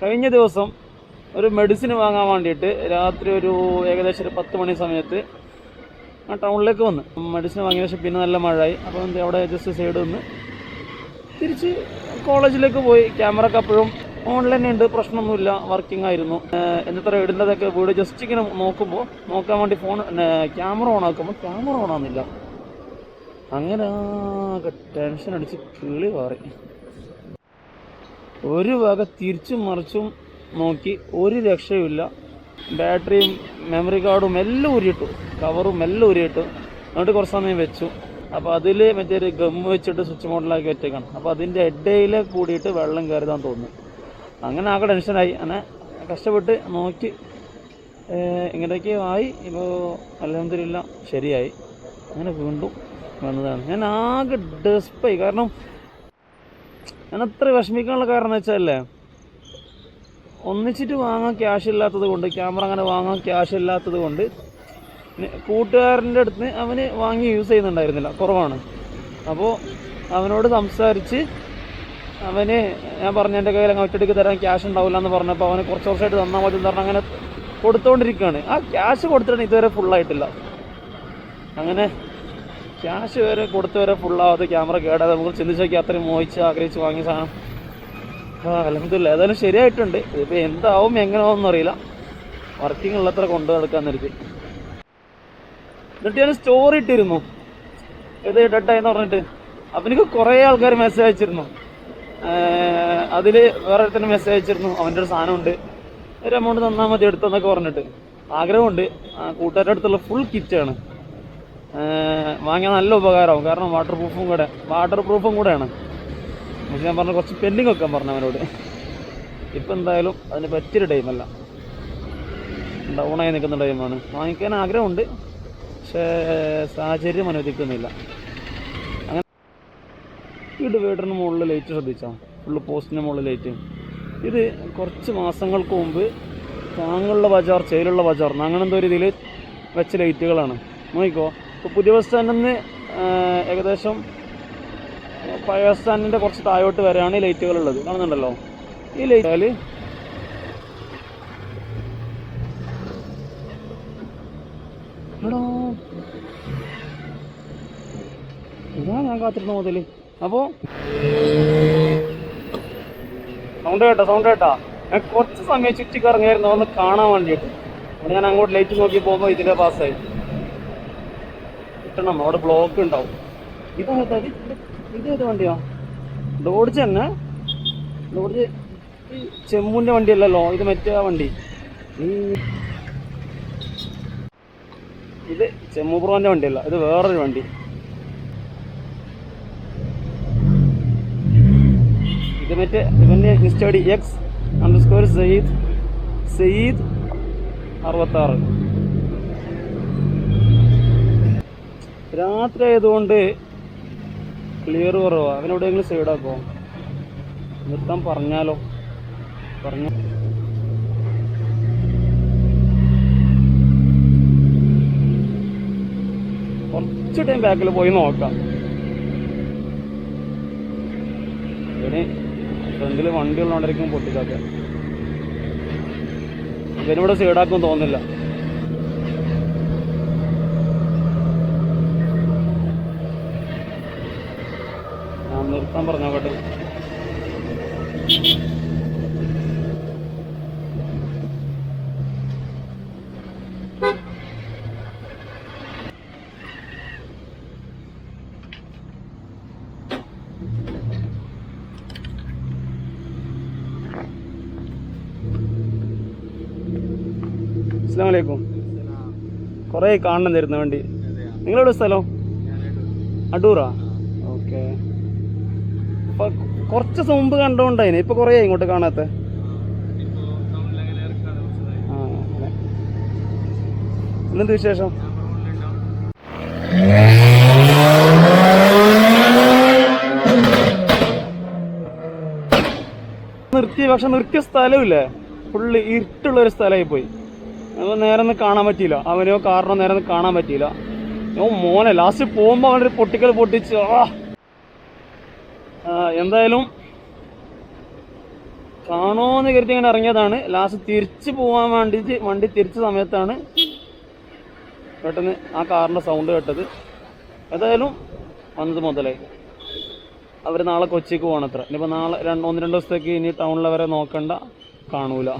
കഴിഞ്ഞ ദിവസം ഒരു മെഡിസിൻ വാങ്ങാൻ വേണ്ടിയിട്ട് രാത്രി ഒരു ഏകദേശം ഒരു പത്ത് മണി സമയത്ത് ആ ടൗണിലേക്ക് വന്ന്. മെഡിസിൻ വാങ്ങിയ ശേഷം പിന്നെ നല്ല മഴയായി. അപ്പോൾ എന്ത് അവിടെ ജസ്റ്റ് സൈഡ് നിന്ന് തിരിച്ച് കോളേജിലേക്ക് പോയി. ക്യാമറ അപ്പോഴും ഓൺലൈൻ ഉണ്ട്. പ്രശ്നമൊന്നുമില്ല. വർക്കിംഗ് ആയിരുന്നു. എന്നിത്ര ഇടേണ്ടതൊക്കെ വീട് ജസ്റ്റ് ഇങ്ങനെ നോക്കുമ്പോൾ നോക്കാൻ വേണ്ടി ഫോൺ ക്യാമറ ഓൺ ആക്കുമ്പോൾ ക്യാമറ ഓൺ ആകുന്നില്ല അങ്ങനെ ആകെ ടെൻഷൻ അടിച്ച് കിളി മാറി ഒരു വക തിരിച്ചും മറിച്ചും നോക്കി ഒരു രക്ഷയുമില്ല. ബാറ്ററിയും മെമ്മറി കാർഡും എല്ലാം ഉരിയിട്ടു കവറും എല്ലാം ഉരിയിട്ടു എന്നിട്ട് കുറച്ച് സമയം വെച്ചു. അപ്പോൾ അതിൽ മറ്റേ ഒരു ഗം വെച്ചിട്ട് സ്വിച്ച് മോഡലാക്കി വെച്ചേക്കാണ് അപ്പോൾ അതിന്റെ ഇടയിൽ കൂടിയിട്ട് വെള്ളം കയറിതാൻ തോന്നുന്നു. അങ്ങനെ ആകെ ടെൻഷനായി അങ്ങനെ കഷ്ടപ്പെട്ട് നോക്കി ഇങ്ങനെയൊക്കെ ആയി. ഇപ്പോൾ അലഹമില്ല ശരിയായി. അങ്ങനെ വീണ്ടും വന്നതാണ്. ഞാൻ ആകെ ഡെസ്പായി കാരണം ഞാൻ അത്ര വിഷമിക്കാനുള്ള കാരണം വെച്ചാലേ ഒന്നിച്ചിട്ട് വാങ്ങാൻ ക്യാഷ് ഇല്ലാത്തത് കൊണ്ട് ക്യാമറ അങ്ങനെ വാങ്ങാൻ ക്യാഷ് ഇല്ലാത്തത് കൊണ്ട് കൂട്ടുകാരന്റെ അടുത്ത് അവന് വാങ്ങി യൂസ് ചെയ്യുന്നുണ്ടായിരുന്നില്ല കുറവാണ്. അപ്പോൾ അവനോട് സംസാരിച്ച് അവന് ഞാൻ പറഞ്ഞ എന്റെ കയ്യിൽ അങ്ങ് ഒറ്റയ്ക്ക് തരാൻ ക്യാഷ് ഉണ്ടാവില്ല എന്ന് പറഞ്ഞപ്പോൾ അവന് കുറച്ച് വർഷമായിട്ട് തന്നാൽ മതി എന്ന് പറഞ്ഞ് അങ്ങനെ കൊടുത്തുകൊണ്ടിരിക്കുകയാണ് ആ ക്യാഷ് കൊടുത്തിട്ടാണ് ഇതുവരെ ഫുള്ളായിട്ടില്ല അങ്ങനെ ക്യാഷ് വരെ കൊടുത്ത് വരെ ഫുള്ളാവാതെ ക്യാമറ കേടാതെ നമുക്ക് ചിന്തിച്ച് നോക്കി അത്രയും മോഹിച്ച് ആഗ്രഹിച്ച് വാങ്ങിയ സാധനം. ആ അലഹമില്ല ഏതായാലും ശരിയായിട്ടുണ്ട്. ഇതിപ്പോൾ എന്താവും എങ്ങനെയാവും അറിയില്ല. വർക്കിംഗ് ഉള്ളത്ര കൊണ്ടു നടക്കാൻ നിർത്തി എന്നിട്ട് ഞാൻ സ്റ്റോറി ഇട്ടിരുന്നു. ഇത് എന്ന് പറഞ്ഞിട്ട്. അപ്പം എനിക്ക് കുറേ ആൾക്കാർ മെസ്സേജ് അയച്ചിരുന്നു. അതിൽ വേറെ ഒരുത്തന്നെ മെസ്സേജ് അയച്ചിരുന്നു. അവന്റെ ഒരു സാധനമുണ്ട്. ഒരു എമൗണ്ട് തന്നാൽ മതി എടുത്തെന്നൊക്കെ പറഞ്ഞിട്ട്. ആഗ്രഹമുണ്ട്. കൂട്ടുകാരുടെ അടുത്തുള്ള ഫുൾ കിറ്റാണ് വാങ്ങിയാൽ നല്ല ഉപകാരമാവും കാരണം വാട്ടർ പ്രൂഫും കൂടെ വാട്ടർ പ്രൂഫും കൂടെയാണ്. പക്ഷെ ഞാൻ പറഞ്ഞ കുറച്ച് പെൻഡിങ് വെക്കാൻ പറഞ്ഞു അവനോട്. ഇപ്പം എന്തായാലും അതിന് പറ്റിയൊരു ടൈമല്ല ഡൗണായി നിൽക്കുന്ന ടൈമാണ് വാങ്ങിക്കാൻ ആഗ്രഹമുണ്ട്. പക്ഷേ സാഹചര്യം അനുവദിക്കുന്നില്ല. അങ്ങനെ ഈ വീടിന് മുകളിൽ ലൈറ്റ് ശ്രദ്ധിച്ചോ ഫുള്ള് പോസ്റ്റിന് മുകളിൽ ലൈറ്റ് ഇത് കുറച്ച് മാസങ്ങൾക്ക് മുമ്പ് താങ്ങുള്ള ബജാർ ചേലുള്ള ബജാർ അങ്ങനെ എന്തോ ഒരു ഇതിൽ വെച്ച ലൈറ്റുകളാണ് നോക്കിക്കോ. ഇപ്പോൾ പുതിയ ബസ് സ്റ്റാൻഡിൽ നിന്ന് ഏകദേശം പഴയ ബസ് സ്റ്റാൻഡിന്റെ കുറച്ച് താഴോട്ട് വരെയാണ് ഈ ലൈറ്റുകൾ ഉള്ളത്. കാണുന്നുണ്ടല്ലോ? ഈ ലൈറ്റ് ഇതാ ഞാൻ കാത്തിരുന്ന മുതൽ അപ്പോ സൗണ്ട് കേട്ടോ സൗണ്ട് കേട്ടോ. ഞാൻ കുറച്ച് സമയം ചുറ്റിക്കറങ്ങിയായിരുന്നു ഒന്ന് കാണാൻ വേണ്ടിയിട്ട്. അപ്പോൾ ഞാൻ അങ്ങോട്ട് ലൈറ്റ് നോക്കി പോകുമ്പോൾ ഇതിന്റെ പാസ്സായി കിട്ടണം. അവിടെ ബ്ലോക്ക് ഉണ്ടാവും. ഇതാ ഇത് ഇത് ഏത് വണ്ടിയാ? ഡോഡ്ജ് തന്നെ. ഡോഡ്ജ് ചെമ്മുന്റെ വണ്ടിയല്ലല്ലോ ഇത് മറ്റേ വണ്ടി. ഇത് ചെമ്മു ബ്രോന്റെ വണ്ടിയല്ല ഇത് വേറൊരു വണ്ടി. ഇത് മറ്റേ ഇവന്റെ history X underscore Syed Syed അറുപത്താറ്. രാത്രി ആയതുകൊണ്ട് ക്ലിയർ കുറവാ അവനെവിടെയെങ്കിലും സൈഡാക്കോ നിർത്താൻ പറഞ്ഞാലോ? പറഞ്ഞ കുറച്ച് ടൈം ബാക്കിൽ പോയി നോക്കാം. ഇനി ഫ്രണ്ടിൽ വണ്ടി ഉള്ളതുകൊണ്ടായിരിക്കും പൊട്ടിക്കാക്ക ഇവനിവിടെ സൈഡാക്കും തോന്നില്ല നിർത്താൻ പറഞ്ഞോട്ടെ അസ്സാം വലൈക്കും കുറേ കാണണം തരുന്ന വേണ്ടി. നിങ്ങളെവിടെ സ്ഥലം? അടൂറാ? ഓക്കെ. അപ്പൊ കുറച്ച് മുമ്പ് കണ്ടുകൊണ്ടായിന് ഇപ്പൊ കുറേ ഇങ്ങോട്ട് കാണാത്ത. പിന്നെന്ത് വിശേഷം? നിർത്തി പക്ഷെ നിർത്തിയ സ്ഥലമില്ലേ ഫുള്ള് ഇരുട്ടുള്ള ഒരു സ്ഥലമായി പോയി. അപ്പോൾ നേരെ ഒന്നും കാണാൻ പറ്റിയില്ല. അവനോ കാറിനോ നേരെ ഒന്നും കാണാൻ പറ്റിയില്ല. ഓ മോനെ ലാസ്റ്റ് പോകുമ്പോൾ അവനൊരു പൊട്ടിക്കൽ പൊട്ടിച്ച് ആ, എന്തായാലും കാണോന്ന് കരുതി ഇങ്ങനെ ഇറങ്ങിയതാണ്. ലാസ്റ്റ് തിരിച്ചു പോവാൻ വേണ്ടിയിട്ട് വണ്ടി തിരിച്ച സമയത്താണ് പെട്ടെന്ന് ആ കാറിന്റെ സൗണ്ട് കേട്ടത്. ഏതായാലും വന്നത് മുതലായി അവർ നാളെ കൊച്ചിക്ക് പോകണത്ര. ഇനിയിപ്പോൾ നാളെ രണ്ട് ഒന്ന് രണ്ട് ദിവസത്തേക്ക് ഇനി ടൗണിൽ വരെ നോക്കണ്ട കാണൂല.